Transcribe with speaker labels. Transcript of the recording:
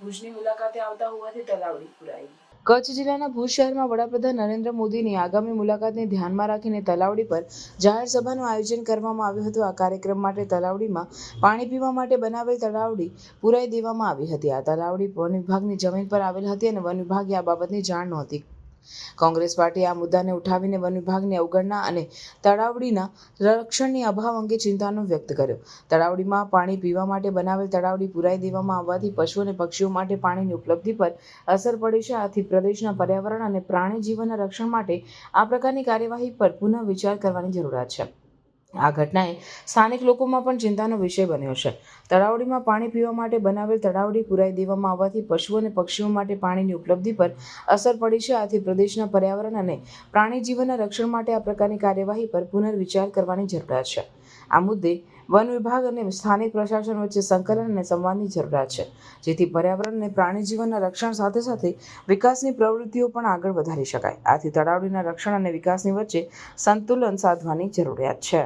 Speaker 1: ભુજની મુલાકાતે આવતા હોવાથી તલાવડી પુરાઈ
Speaker 2: કચ્છ જિલ્લાના ભુજ શહેરમાં વડાપ્રધાન નરેન્દ્ર મોદીની આગામી મુલાકાતને ધ્યાનમાં રાખીને તલાવડી પર જાહેર સભાનું આયોજન કરવામાં આવ્યું હતું. આ કાર્યક્રમ માટે તલાવડીમાં પાણી પીવા માટે બનાવેલ તલાવડી પુરાઈ દેવામાં આવી હતી. આ તલાવડી વન વિભાગની જમીન પર આવેલ હતી અને વન વિભાગે આ બાબતની જાણ નહોતી કોંગ્રેસ પાર્ટીએ આ મુદ્દાને ઉઠાવીને વન વિભાગની અવગણના અને તળાવડીના રક્ષણની અભાવ અંગે ચિંતાનો વ્યક્ત કર્યો. તળાવડીમાં પાણી પીવા માટે બનાવેલ તળાવડી પુરાઈ દેવામાં આવવાથી પશુ અને પક્ષીઓ માટે પાણીની ઉપલબ્ધિ પર અસર પડે છે. આથી પ્રદેશના પર્યાવરણ અને પ્રાણી જીવનના રક્ષણ માટે આ પ્રકારની કાર્યવાહી પર પુનઃ વિચાર કરવાની જરૂરિયાત છે. આ ઘટનાએ સ્થાનિક લોકોમાં પણ ચિંતાનો વિષય બન્યો છે. તળાવડીમાં પાણી પીવા માટે બનાવેલ તળાવડી પુરાઈ દેવામાં આવવાથી પશુઓ અને પક્ષીઓ માટે પાણીની ઉપલબ્ધિ પર અસર પડી છે. આથી પ્રદેશના પર્યાવરણ અને પ્રાણી જીવનના રક્ષણ માટે આ પ્રકારની કાર્યવાહી પર પુનર્વિચાર કરવાની જરૂરિયાત છે. આ મુદ્દે વન વિભાગ અને સ્થાનિક પ્રશાસન વચ્ચે સંકલન અને સંવાદની જરૂરિયાત છે, જેથી પર્યાવરણ અને પ્રાણી જીવનના રક્ષણ સાથે સાથે વિકાસની પ્રવૃત્તિઓ પણ આગળ વધારી શકાય. આથી તળાવડીના રક્ષણ અને વિકાસની વચ્ચે સંતુલન સાધવાની જરૂરિયાત છે.